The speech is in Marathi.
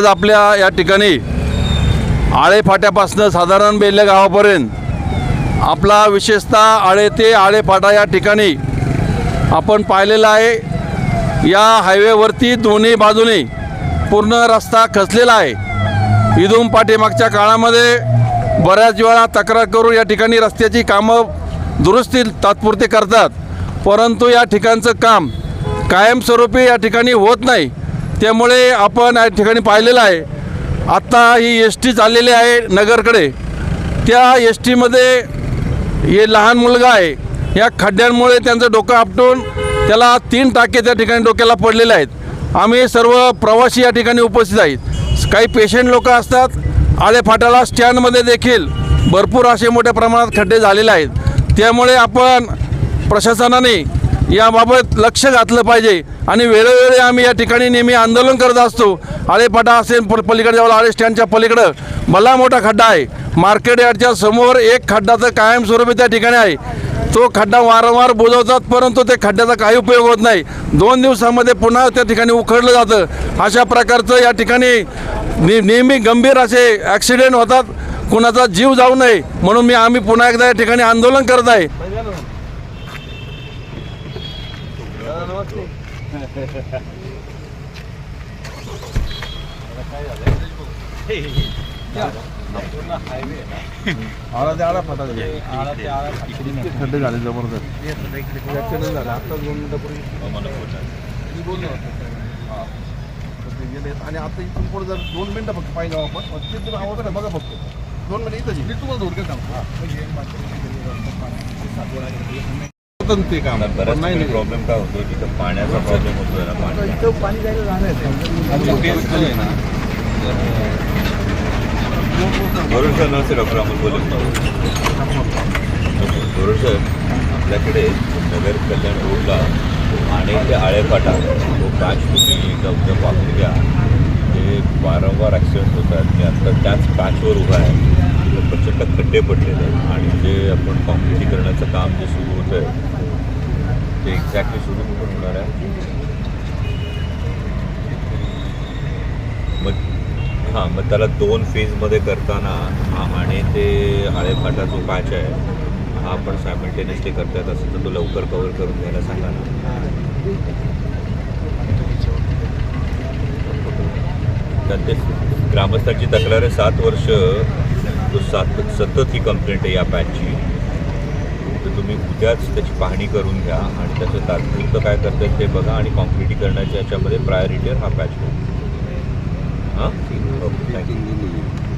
आज आपल्या या ठिकाणी आळे फाट्यापासनं साधारण बेल्ले गावापर्यंत आपला विशेषतः आळे ते आळे फाटा या ठिकाणी आपण पाहिलेला आहे. या हायवेवरती दोन्ही बाजूने पूर्ण रस्ता खचलेला आहे. इथून पाठीमागच्या काळामध्ये बऱ्याच वेळा तक्रार करून या ठिकाणी रस्त्याची कामं दुरुस्ती तात्पुरते करतात. परंतु या ठिकाणचं काम कायमस्वरूपी या ठिकाणी होत नाही. त्यामुळे आपण या ठिकाणी पाहिलेलं आहे. आत्ता ही एस टी चाललेली आहे नगरकडे. त्या एस टीमध्ये हे लहान मुलगा आहे. या खड्ड्यांमुळे त्यांचं डोकं आपटून त्याला तीन टाके त्या ठिकाणी डोक्याला पडलेले आहेत. आम्ही सर्व प्रवासी या ठिकाणी उपस्थित आहेत. काही पेशंट लोक असतात. आळेफाट्याला स्टँडमध्ये देखील भरपूर असे मोठ्या प्रमाणात खड्डे झालेले आहेत. त्यामुळे आपण प्रशासनाने याबाबत लक्ष घातलं पाहिजे. आणि वेळोवेळी आम्ही या ठिकाणी नेहमी आंदोलन करत असतो. आळेपाटा असेल प पलीकडे जवळ आळे स्टँडच्या पलीकडं. भला मोठा खड्डा आहे. मार्केट यार्डच्या समोर एक खड्डा तर कायमस्वरूपी त्या ठिकाणी आहे. तो खड्डा वारंवार बुजवतात परंतु ते खड्ड्याचा काही उपयोग होत नाही. दोन दिवसामध्ये पुन्हा त्या ठिकाणी उखडलं जातं. अशा प्रकारचं या ठिकाणी ने नेहमी गंभीर असे ॲक्सिडेंट होतात. कुणाचा जीव जाऊ नये म्हणून मी आम्ही पुन्हा एकदा या ठिकाणी आंदोलन करत आहे. आळा ते आळा फटा झाले खड्डे झाले जबरदस्त ऍक्सिडेंट झाला आत्ताच दोन मिनिटापूर्वी मी बोललो होतो. तर ते गेले आणि आता इथून पुढे जर दोन मिनिटं फक्त पाहिजे आपण मग ते तुम्ही आवाज बघा फक्त दोन मिनिटं इथं मी तुम्हाला धोडक्यात सांगतो ते काम. पण नाही. प्रॉब्लेम काय होतो तिथं पाण्याचा प्रॉब्लेम होतोय ना पाणी. इथं पाणी जायला जाणार आहे ना. बरोबर सर नमस्ते डॉक्टर अमोल बोलत बरोबर सर आपल्याकडे नगर कल्याण रोडला आणि ते आळेपाटा तो पॅच तुम्ही एकदम वापरून घ्या ते वारंवार ॲक्सिडेंट होतात. मी आता त्याच पॅचवर उभा आहे. तिथं प्रचंड खड्डे पडलेले आहेत. आणि जे आपण कॉन्क्रिटीकरणाचं काम जे सुरू होतं आहे ते एक्झॅक्टली सुरू कुठून होणार आहे. मग हां मग त्याला दोन फेजमध्ये करताना हा आणि ते आळेफाटा जो पॅच आहे हा आपण सायमल्टेनियसली करता येत असेल तर तो लवकर कवर करून घ्यायला सांगा ना. कारण ते ग्रामस्थांची तक्रार आहे सात वर्ष तो सात सतत ही कंप्लेंट आहे या पॅचची तर तुम्ही उद्याच त्याची पाहणी करून घ्या आणि त्याचं तात्पुरतं काय करतात ते बघा आणि कॉन्क्रिटीकरणाच्या याच्यामध्ये प्रायोरिटीवर हा पॅच होईल हां? Okay thank you